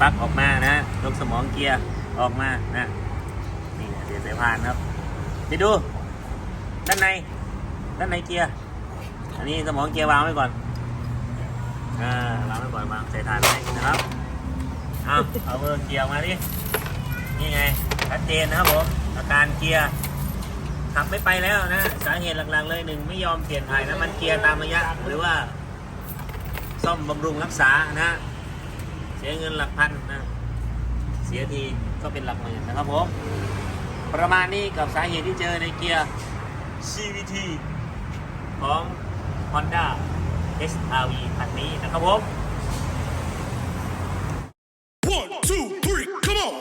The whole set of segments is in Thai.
ปลั๊กออกมานะยกสมองเกียร์ออกมานะนี่เสียสายพานครับไปดู ด้านใน ด้านในเกียร์อันนี้สมองเกียร์วางไว้ก่อนอ่าวางไว้ก่อนวางใส่ฐานไว้นะครับเอาเอาเบอร์เกียร์มาดินี่ไงชัดเจนนะครับผมอาการเกียร์ขับไม่ไปแล้วนะสาเหตุหลักๆเลยหนึ่งไม่ยอมเปลี่ยนถ่ายน้ำมันเกียร์ตามระยะ หรือว่า ซ่อมบำรุงรักษานะ เสียเงินหลักพันนะ เสียทีก็เป็นหลักหมื่นนะครับผม ประมาณนี้กับสาเหตุที่เจอในเกียร์ CVT ของ Honda SRV คันนี้นะครับผม One, two, three, come on!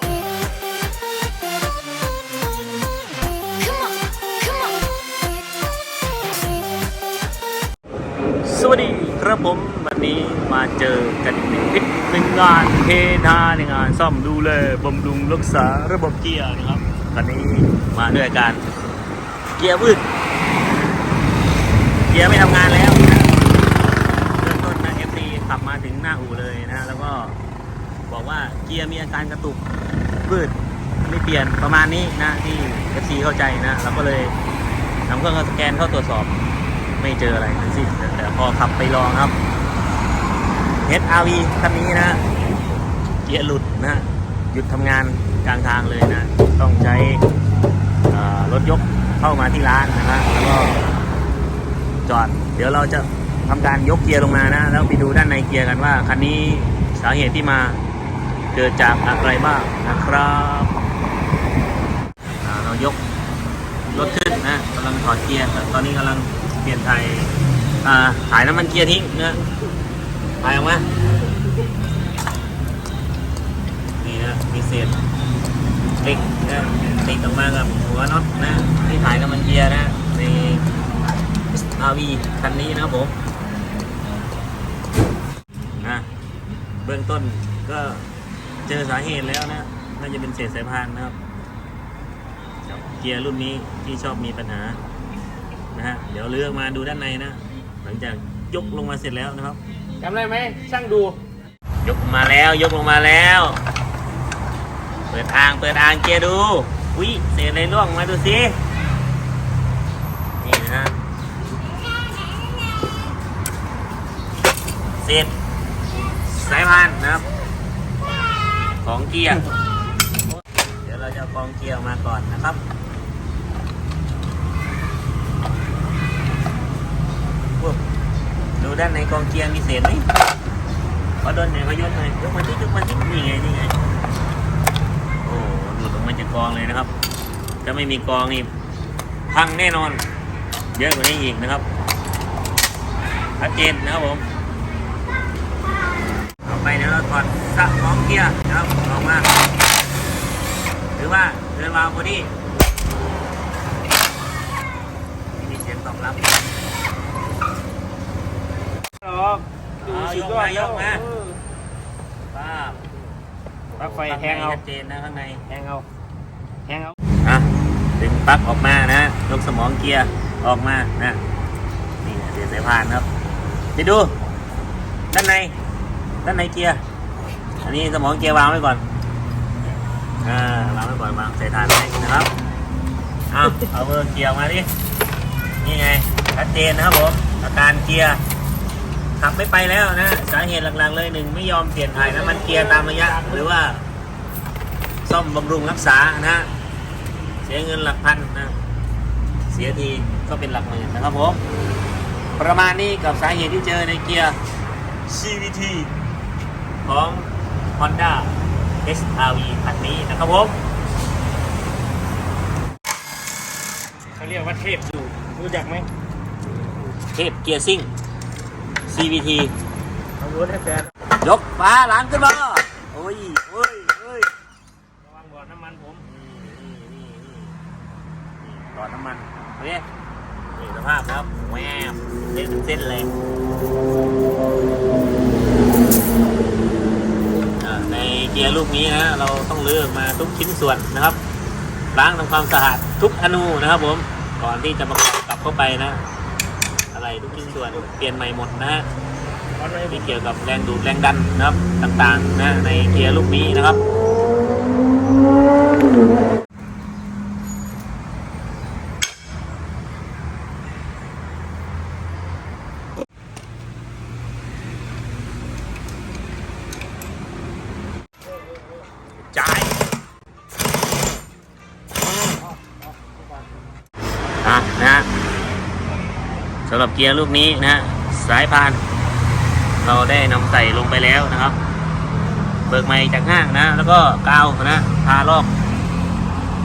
Come on, come on. สวัสดีครับผมวันนี้มาเจอกันในคลิปหนึ่ งานเททาในงานซ่อมดูแลบำรุงรักษาระบบเกียร์นะครับวันนี้มาด้วยอาการเกียร์วืดเกียร์ไม่ทำงานแล้วเริ่มต้นนะ FT ขับมาถึงหน้าอู่เลยนะแล้วก็บอกว่าเกียร์มีอาการกระตุกวืดไม่เปลี่ยนประมาณนี้นะที่ FC เข้าใจนะเราก็เลยนำเครื่องสแกนเข้าตรวจสอบไม่เจออะไรทั้งสิ้นแต่พอขับไปลองครับ HRV คันนี้นะเกียร์หลุดนะหยุดทำงานกลางทางเลยนะ ต้องใช้รถยกเข้ามาที่ร้านนะฮะแล้วก็จอด เดี๋ยวเราจะทำการยกเกียร์ลงมานะ แล้วไปดูด้านในเกียร์กันว่าคันนี้สาเหตุที่มาเกิดจากอะไรบ้างนะครับเรายกรถขึ้นนะกำลังถอดเกียร์แต่ตอนนี้กำลังเปลี่ยนถ่ายอ่าถ่ายน้ำมันเกียร์ทิ้งนะ ถ่ายออกมานี่นะมีเศษเหล็กนะติดออกมากับหัวน็อตนะที่ถ่ายน้ำมันเกียร์นะใน RV คันนี้นะครับผมนะเบื้องต้นก็เจอสาเหตุแล้วนะน่าจะเป็นเศษสายพานนะครับเกียร์รุ่นนี้ที่ชอบมีปัญหานะฮะเดี๋ยวเลือกมาดูด้านในนะ หลังจากยกลงมาเสร็จแล้วนะครับ จำได้ไหมช่างดู ยกมาแล้วยกลงมาแล้ว เปิดอ่างเปิดอ่างเกียร์ดูอุ้ยเศษอะไรร่วงมาดูสินี่นะฮะเศษสายพานนะครับของเกียร์เดี๋ยวเราจะกองเกียร์มาก่อนนะครับ ด้านในกองเกียร์มีเศษไหมขอโดนหน่อยขอยกหน่อยยกมาที่ยกมาที่นี่ไงนี่ไงโอ้หลุดออกมาจากกองเลยนะครับถ้าไม่มีกองนี่พังแน่นอน เยอะกว่านี้อีกนะครับชัดเจนนะครับผมต่อไปเดี๋ยวเราถอดสะของเกียร์นะครับออกมาหรือว่าเดินวาวบอดี้มีเสียงตอบรับ ออกดู เอา สุยดกยอมาดยแล้วกมาเออป้าบปลั๊กไฟแทงเอาชัดเจนนะข้างในแทงเอาแทงเอาอะดึงปลั๊กออกมานะยกสมองเกียร์ออกมานะนี่เสียสายพานครับไปดู ด้านใน ด้านในเกียร์อันนี้สมองเกียร์วางไว้ก่อนอ่าวางไว้ก่อนวางใส่ฐานไว้นะครับเอาเอาเบอร์เกียร์ออกมาดินี่ไงชัดเจนนะครับผมอาการเกียร์ ขับไม่ไปแล้วนะ สาเหตุหลักๆเลยหนึ่งไม่ยอมเปลี่ยนถ่ายน้ำมันเกียร์ตามระยะ หรือว่า ซ่อมบำรุงรักษานะ เสียเงินหลักพันนะ เสียทีก็เป็นหลักหมื่นนะครับผม ประมาณนี้กับสาเหตุที่เจอในเกียร์ CVT ของ Honda SRV คันนี้นะครับผมเขาเรียกว่าเทพดูรู้จักไหม เทพเกียร์ซิ่ง CVT เอารู้ให้แฟนยกฟ้าหลังขึ้นมาโอ้ยโอ้ยโอ้ยระวังบ่อน้ำมันผมนี่นี่นี่นี่หลอดน้ำมันเฮ้ยนี่สภาพครับแหวบเส้นเป็นเส้นเลยอ่าในเกียร์ลูกนี้นะเราต้องเลือกมาทุกชิ้นส่วนนะครับล้างทำความสะอาดทุกอนูนะครับผมก่อนที่จะประกอบกลับเข้าไปนะอะไร ทุกชิ้นส่วนเปลี่ยนใหม่หมดนะฮะวันนี้ที่เกี่ยวกับแรงดูดแรงดันนะครับต่างๆนะในเกียร์ลูกนี้นะครับจ่ายอะนะฮะสำหรับเกียร์ลูกนี้นะฮะสายพาน เราได้นำใส่ลงไปแล้วนะครับ เบิกใหม่จากห้างนะ แล้วก็กาวนะทารอบ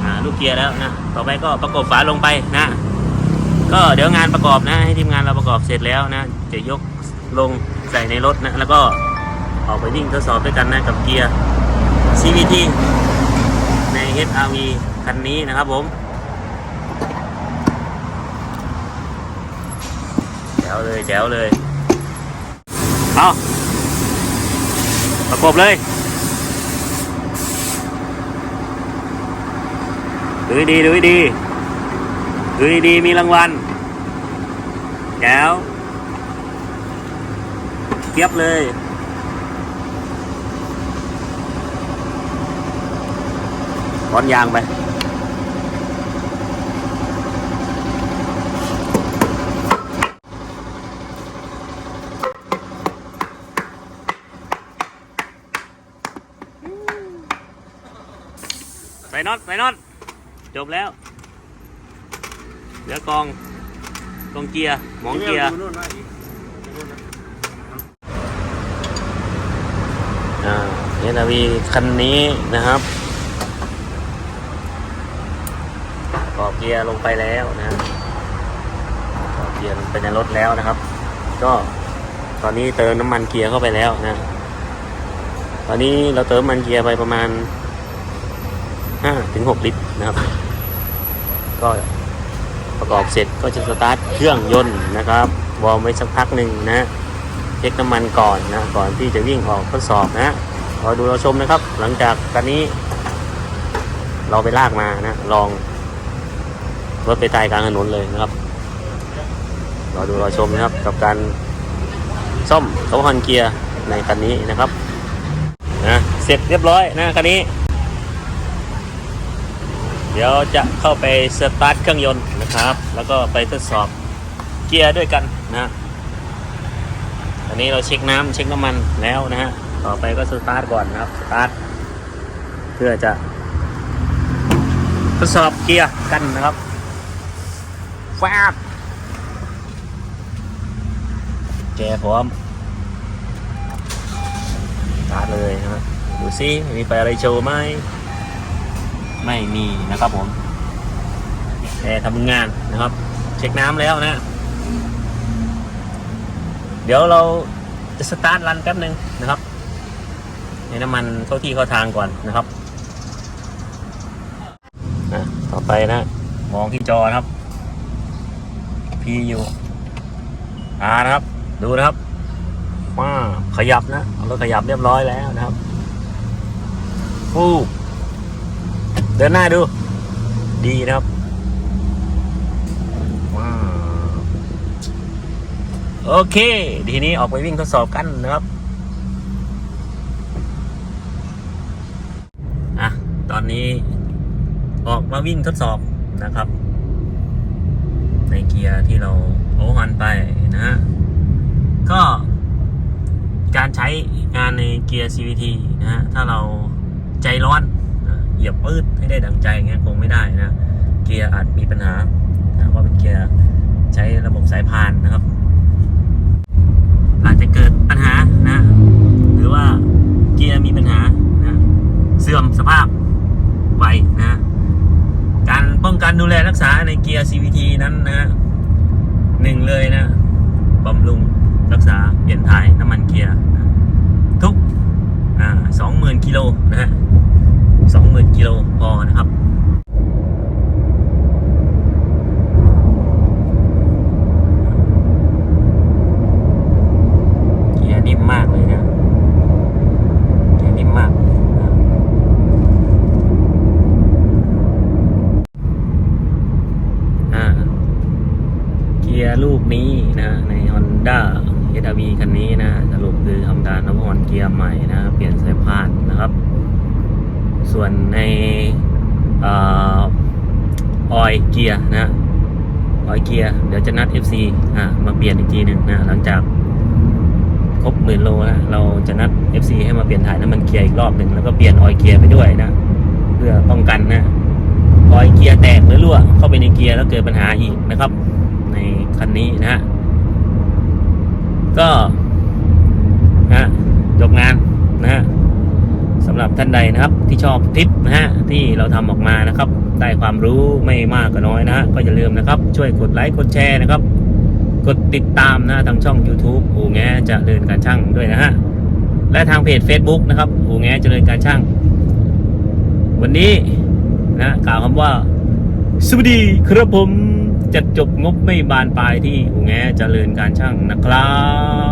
อ่าลูกเกียร์แล้วนะ ต่อไปก็ประกบฝาลงไปนะ ก็เดี๋ยวงานประกอบนะ ให้ทีมงานเราประกอบเสร็จแล้วนะ จะยกลงใส่ในรถนะ แล้วก็ออกไปวิ่งทดสอบด้วยกันนะกับเกียร์ CVT ใน HRV คันนี้นะครับผม แจ๋ วเลยแจ๋วเลย เอาประกบเลยดูดีดูดีดูดีมีรางวัลแจ๋วเทียบเลยร้อนยางไป น็อตใส่น็อตจบแล้ว เหลือกองกองเกียร์หมองเกียร์อ่าเฮนาวีคันนี้นะครับก่อเกียร์ลงไปแล้วนะก่อเกียร์ลงไปในรถแล้วนะครับ ก็ตอนนี้เติมน้ำมันเกียร์เข้าไปแล้วนะ ตอนนี้เราเติมน้ำมันเกียร์ไปประมาณ 5ถึง6ลิตรนะครับ ก็ประกอบเสร็จก็จะสตาร์ทเครื่องยนต์นะครับ วอร์มไว้สักพักหนึ่งนะเช็คน้ำมันก่อนนะก่อนที่จะวิ่งออกทดสอบนะรอดูเราชมนะครับ หลังจากกันนี้ เราไปลากมานะ ลองรถไปตายกลางถนนเลยนะครับรอดูรอชมนะครับกับการซ่อมเขาฮันเกียร์ในคันนี้นะครับนะเสร็จเรียบร้อยนะคันนี้ เดี๋ยวจะเข้าไปสตาร์ทเครื่องยนต์นะครับ แล้วก็ไปทดสอบเกียร์ด้วยกันนะอันนี้เราเช็คน้ำเช็คน้ำมันแล้วนะฮะต่อไปก็สตาร์ทก่อนนะครับสตาร์ทเพื่อจะทดสอบเกียร์กันนะครับฟาบแกพร้อมสตาร์ทเลยนะดูซิมีไฟอะไรโชว์ไหม ไม่มีนะครับผมแต่ทำงานนะครับ เช็คน้ำแล้วนะ เดี๋ยวเราจะสตาร์ทรันแป๊บหนึ่งนะครับให้น้ำมันเข้าที่เข้าทางก่อนนะครับนะต่อไปนะ มองที่จอนะครับ พีอยู่อานะครับ ดูนะครับว้าขยับนะเรถขยับเรียบร้อยแล้วนะครับฟูเดินหน้าดู ดีนะครับว้าวโอเค ทีนี้ออกไปวิ่งทดสอบกันนะครับอะตอนนี้ออกมาวิ่งทดสอบนะครับ ในเกียร์ที่เราโอเวอร์ฮอนไปนะฮะก็การใช้งานในเกียร์ CVT นะฮะถ้าเราใจร้อน เหยียบปืดให้ได้ดังใจเงี้ยคงไม่ได้นะ เกียร์อาจมีปัญหานะว่าเป็นเกียร์ใช้ระบบสายพานนะครับ อาจจะเกิดปัญหานะ หรือว่าเกียร์มีปัญหานะเสื่อมสภาพไวนะ การป้องกันดูแลรักษาในเกียร์ CVT นั้นนะหนึ่งเลยนะบำรุงรักษาเปลี่ยนถ่ายน้ำมันเกียร์ทุกสองหมื่นกิโลนะฮะ สองหมื่นกิโลพอนะครับเกียร์นิ่มมากเลยนะเกียร์นิ่มมากนะเกียร์ลูกนี้นะใน Honda SRV คันนี้นะสรุปคือทำการน้ำมันเกียร์ใหม่นะ เปลี่ยนสายพานนะครับ ส่วนในออยเกียร์นะออยเกียร์เดี๋ยวจะนัด FC อ่ามาเปลี่ยนอีกทีหนึ่งนะหลังจากครบหมื่นโลนะเราจะนัด FC ให้มาเปลี่ยนถ่ายน้ำมันเกียร์อีกรอบหนึ่งแล้วก็เปลี่ยนออยเกียร์ไปด้วยนะ เพื่อป้องกันนะออยเกียร์แตกหรือรั่วเข้าไปในเกียร์แล้วเกิดปัญหาอีกนะครับ ในคันนี้นะฮะก็นะจบงานนะฮะ สำหรับท่านใดนะครับ ที่ชอบคลิปนะฮะที่เราทำออกมานะครับ ได้ความรู้ไม่มากก็น้อยนะฮะก็อย่าลืมนะครับ ช่วยกดไลค์กดแชร์นะครับ กดติดตามนะทางช่อง YouTube อูแงเจะเดินการช่างด้วยนะฮะและทางเพจ Facebook นะครับอูแงเจริญการช่าง วันนี้นะกล่าวคำว่าสวัสดีครับผมจัดจบงบไม่บานปลายที่อูแงเจริญการช่างนะครับ